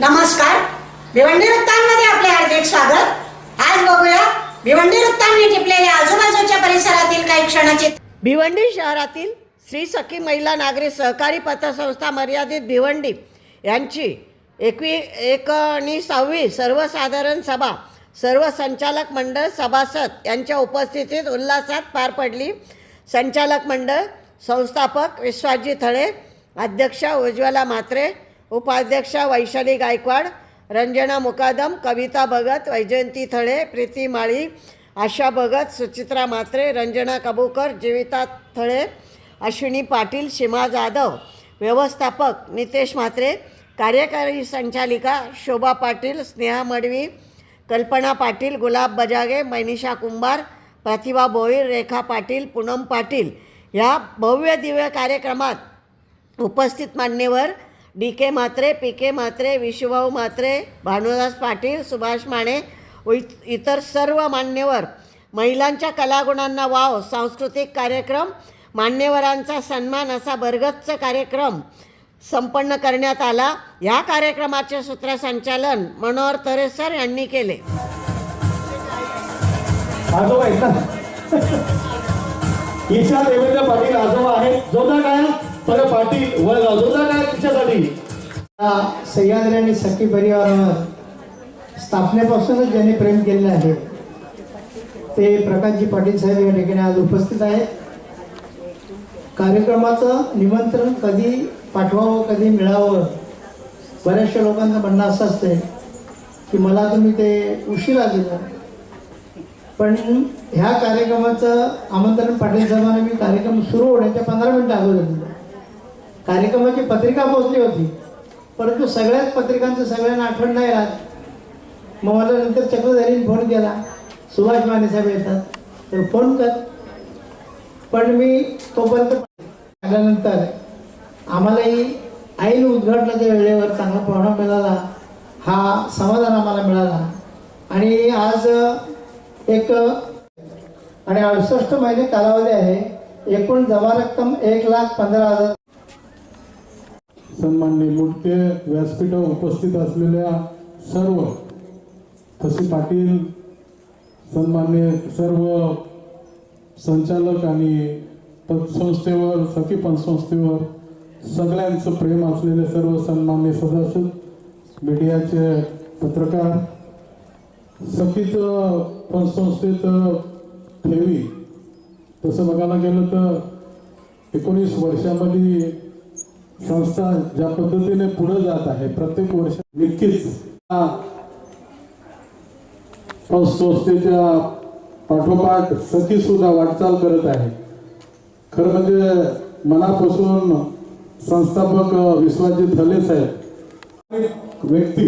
नमस्कार. भिवंडी वृत्तांमध्ये आपले हार्दिक स्वागत. आज बघूया भिवंडी वृत्तांनी टिपलेल्या आजूबाजूच्या परिसरातील काही क्षणाचे भिवंडी शहरातील श्री सखी महिला नागरी सहकारी पतसंस्था मर्यादित भिवंडी यांची एकवी एकोणीसावी सर्वसाधारण सभा सर्व संचालक मंडळ सभासद यांच्या उपस्थितीत उल्हासात पार पडली. संचालक मंडळ संस्थापक विश्वाजी थळे अध्यक्ष उज्ज्वला म्हात्रे उपाध्यक्षा वैशाली गायकवाड रंजना मुकादम कविता भगत वैजयंती थळे प्रीती माळी आशा भगत सुचित्रा म्हात्रे रंजना कबूकर जीविता थळे अश्विनी पाटील सीमा जाधव व्यवस्थापक नितेश म्हात्रे कार्यकारी संचालिका शोभा पाटील स्नेहा मडवी कल्पना पाटील गुलाब बजागे मैनिषा कुंभार प्रतिभा भोईर रेखा पाटील पूनम पाटील. ह्या भव्य दिव्य कार्यक्रमात उपस्थित मान्यवर D K Mhatre P K Mhatre Vishubhau Mhatre Bhanudas Patil Subhash Mane व इतर सर्व मान्यवर. महिलांच्या कलागुणांना वाव सांस्कृतिक कार्यक्रम मान्यवरांचा सन्मान असा भरगच्च कार्यक्रम संपन्न करण्यात आला. या कार्यक्रमाचे सूत्रसंचालन मनोहर तरेसर यांनी केले. आजोबा आहेत ना? देवेंद्र पाटील आजोबा आहेत. जोरदार पर पाटील वळगाव जोरदार काय तिच्यासाठी सह्याद्री आणि सखी परिवारावर स्थापनेपासूनच ज्यांनी प्रेम केलेलं आहे ते प्रकाशजी पाटील साहेब या ठिकाणी आज उपस्थित आहेत. कार्यक्रमाचं निमंत्रण कधी पाठवावं कधी मिळावं बऱ्याचशा लोकांचं म्हणणं असं असते की मला तुम्ही ते उशिरा दिलं. पण ह्या कार्यक्रमाचं आमंत्रण पाटील साहेबांना मी कार्यक्रम सुरू होण्याच्या पंधरा मिनटं अगोदर दिलं. कार्यक्रमाची पत्रिका पोहोचली होती. परंतु सगळ्याच पत्रिकांचं सगळ्यांना आठवण नाही राहत. मग मला नंतर चक्रधारीने फोन केला. सुभाष माने साहेब येतात. तर फोन कर. पण मी तोपर्यंत आल्यानंतर आम्हालाही ऐन उद्घाटनाच्या वेळेवर चांगला पाहुणा मिळाला. हा समाधान आम्हाला मिळाला. आणि आज एक आणि अडुसष्ट महिने कालावधी आहे. एकूण जमा रक्कम एक लाख पंधरा हजार सन्माननीय मुटके व्यासपीठावर उपस्थित असलेल्या सर्व तसे पाटील सन्मान्य सर्व संचालक आणि पतसंस्थेवर सखी पतसंस्थेवर सगळ्यांचं प्रेम असलेले सर्व सन्मान्य सदस्य मीडियाचे पत्रकार सखीचं पतसंस्थेचं ठेवी. तसं बघायला गेलं तर एकोणीस वर्षामध्ये संस्था ज्या पद्धतीने पुढे जात आहे प्रत्येक वर्ष नक्कीच संस्थेच्या पाठोपाठ सखी सुद्धा वाटचाल करत आहे. खरं म्हणजे मनापासून संस्थापक विश्वाजी थले साहेब व्यक्ती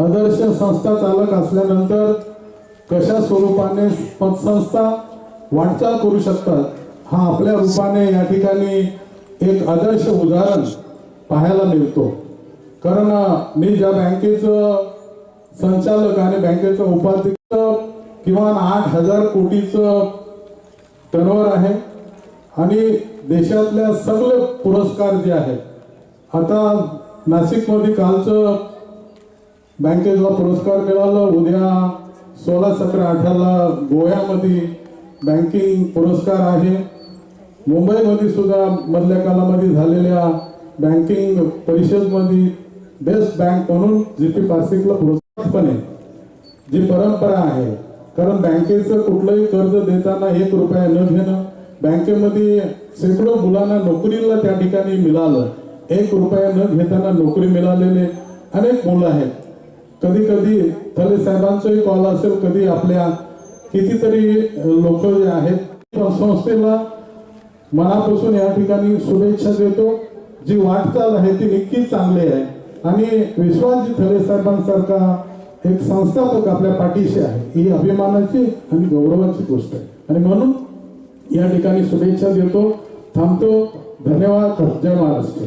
आदर्श संस्था चालक असल्यानंतर कशा स्वरूपाने पतसंस्था वाटचाल करू शकतात हा आपल्या रूपाने या ठिकाणी एक आदर्श उदाहरण पाहायला मिळतो. कारण मी ज्या बँकेचं संचालक आणि बँकेचं उपाध्यक्ष किमान आठ हजार कोटीचं टर्नओव्हर आहे आणि देशातल्या सगळे पुरस्कार जे आहेत आता नाशिकमध्ये कालचं बँकेला पुरस्कार मिळाला. उद्या सोळा सतरा अठराला गोव्यामध्ये बँकिंग पुरस्कार आहे. मुंबईमध्ये सुद्धा मधल्या कालामध्ये झालेल्या बँकिंग परिषदमध्ये बेस्ट बँक म्हणून जी पी पासिकला पुरस्कार जी परंपरा आहे कारण बँकेचं कुठलंही कर्ज देताना एक रुपया न घेणं बँकेमध्ये शेकडो मुलांना नोकरीला त्या ठिकाणी मिळालं एक रुपया न घेताना नोकरी मिळालेले अनेक मुलं आहेत. कधी कधी थले साहेबांचाही कॉल असेल कधी आपल्या कितीतरी लोक जे आहेत संस्थेला मनापासून या ठिकाणी शुभेच्छा देतो. जी वाटचाल आहे ती नक्कीच चांगली आहे. आणि विश्वासजी थले साहेबांसारखा एक संस्थापक आपल्या पाठीशी आहे. ही अभिमानाची आणि गौरवाची गोष्ट आहे. आणि म्हणून या ठिकाणी शुभेच्छा देतो. थांबतो. धन्यवाद. जय महाराष्ट्र.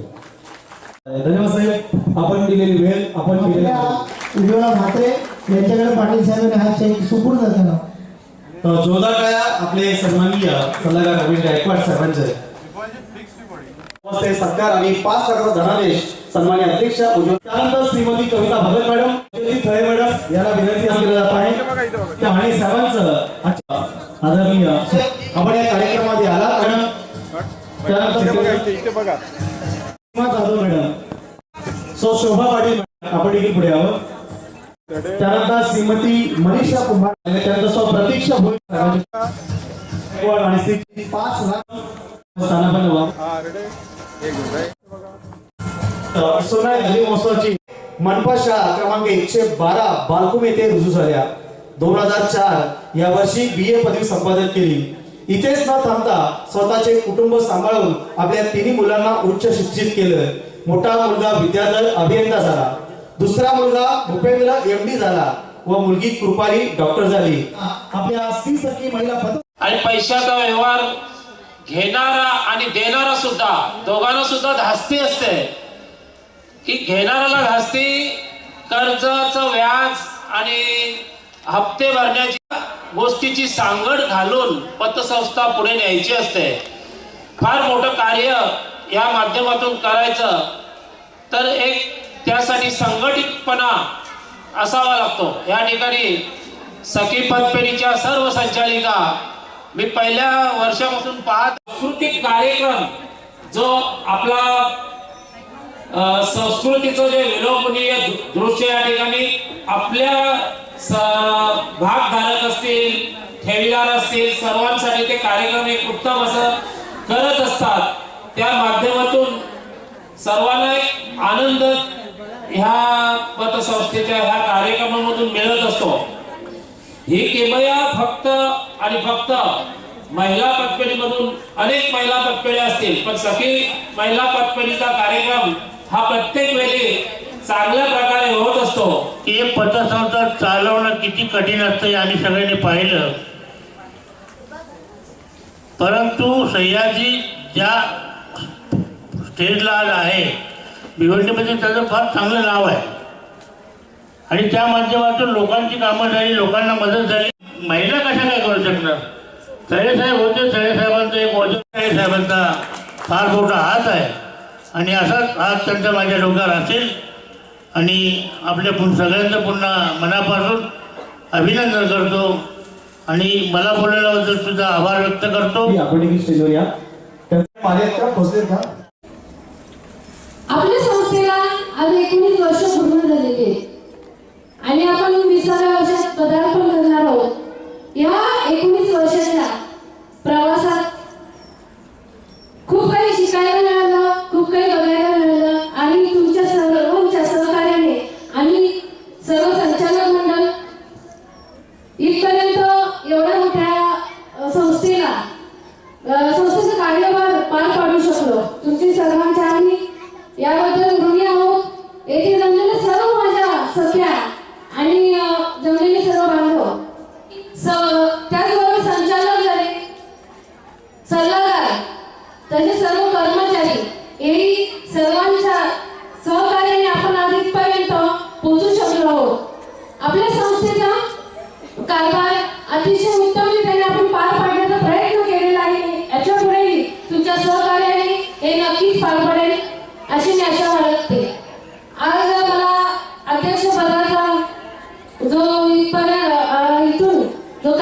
धन्यवाद साहेब. आपण दिलेली वेळ आपण दिलेली म्हात्रे यांच्याकडे पाटील साहेबांनी हा चेक सुपूर्द केला जोरदार काय आपले सन्माननीय सल्लागार रवींद्र गायकवाड साहेबांचे. नमस्ते सत्कार आणि पाच लाखाचा धनादेश सन्मान्य अध्यक्ष उज्ज्वल त्यानंतर श्रीमती कविता भगत मॅडम थळे मॅडम याला विनंती केली जात आहे त्या आणि साहेबांचं आदरणीय आपण या कार्यक्रमामध्ये आला आणि त्यानंतर जाधव मॅडम सो शोभा पाटील आपण देखील पुढे यावं त्यानंतर श्रीमती मनीषा कुंभार आणि त्यानंतर स्व प्रतीक्षा भोई आणि श्री पाच लाख स्थानापन्न सोनाई घरी महोत्सवाची मनपा शाळा क्रमांक एकशे बारा बालकुम येथे रुजू झाल्या. दोन हजार चार या वर्षी बी ए पदवी संपादन केली. इथेच न थांबता स्वतःचे कुटुंब सांभाळून आपल्या तिन्ही मुलांना उच्च शिक्षित केलं. मोठा मुलगा विद्याधर अभियंता झाला. दुसरा मुलगा भूपेंद्र एम डी झाला व मुलगी कृपाली डॉक्टर झाली. आपल्या स्त्री सखी महिला आणि पैशाचा व्यवहार घेणारा आणि देणारा सुद्धा दोघांना सुद्धा धास्ती असते. की घेणाऱ्याला धास्ती कर्जाचं व्याज आणि हप्ते भरण्याची गोष्टीची सांगड घालून पतसंस्था पुढे न्यायची असते. फार मोठं कार्य या माध्यमातून करायचं. तर एक त्यासाठी संघटितपणा असावा लागतो. या ठिकाणी सखी पतपेढीच्या सर्व संचालिका मी पहिल्या वर्षापासून पाहत सांस्कृतिक कार्यक्रम जो आपला संस्कृतीचं जे विलोभनीय दृश्य या ठिकाणी आपल्या भागधारक असतील ठेवीदार असतील सर्वांसाठी ते कार्यक्रम एक उत्तम असं करत असतात. त्या माध्यमातून सर्वांना एक आनंद ह्या पतसंस्थेच्या ह्या कार्यक्रमामधून मिळत असतो. ही केवळ फक्त आणि फक्त महिला पतपेढीमधून अनेक महिला पतपेढ्या असतील. पण सखी महिला पतपेढीचा कार्यक्रम हा प्रत्येक वेळी चांगल्या प्रकारे होत असतो. हे पतसंस्था चालवणं किती कठीण असतं हे आम्ही सगळ्यांनी पाहिलं. परंतु सह्याजी ज्या स्टेजला आज आहे भिवंडीमध्ये म्हणजे त्याचं फार चांगलं नाव आहे. आणि त्या माध्यमातून लोकांची कामं झाली लोकांना मदत झाली. महिला कशा काय करू शकणार तळेसाहेब होते तळेसाहेबांचा एक वजन साहेबांचा. फार मोठा हात आहे. आणि असाच हात त्यांचा माझ्या डोक्यावर असेल. आणि आपल्या पुन सगळ्यांचं पुन्हा मनापासून अभिनंदन करतो. आणि मला बोलवल्याबद्दल सुद्धा आभार व्यक्त करतो. आपण स्टेजवर या. माझ्या का का? आपल्या संस्थेला आज एकोणीस वर्ष पूर्ण झालेली आहेत आणि आपण विसाव्या वर्षात पदार्पण करणार आहोत. या एकोणीस वर्षाच्या प्रवासात तसे सर्व कर्मचारी हे सर्वांच्या सहकार्याने आपण आज इथपर्यंत पोहोचू शकलो आहोत. आपल्या संस्थेचा कारभार अतिशय उत्तम रीतीने आपण पार पाडण्याचा प्रयत्न केलेला आहे. याच्या पुढेही तुमच्या सहकार्याने हे नक्कीच पार पडेल अशी मी आशा बाळगते. आज मला अध्यक्षपदाचा जो इथपर्यंत इथून जो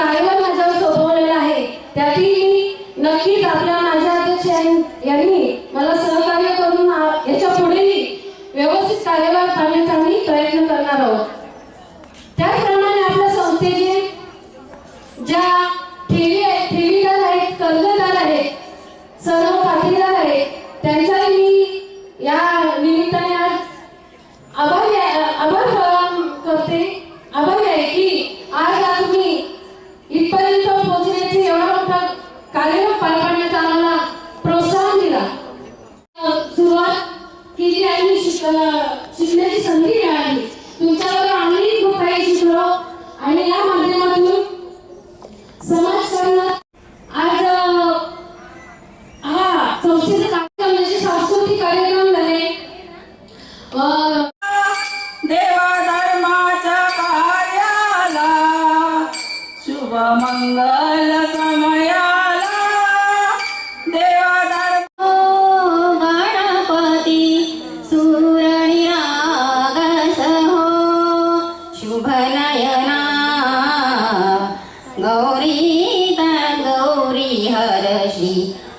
श्री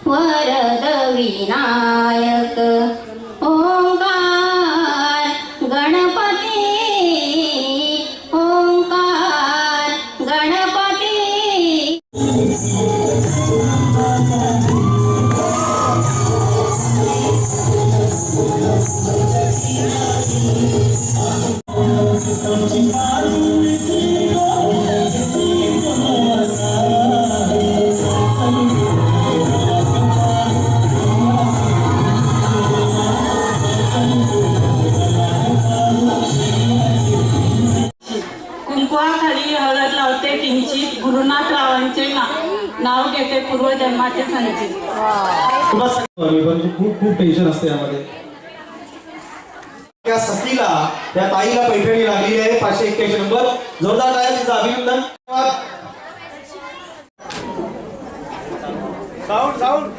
वरद विनायक खूप खूप टेन्शन असते यामध्ये. त्या सखीला त्या ताईला पैठणी लागली आहे पाचशे एक्क्याऐंशी नंबर. जोरदार आहे तिचं अभिनंदन. Sound sound.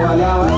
Valeu,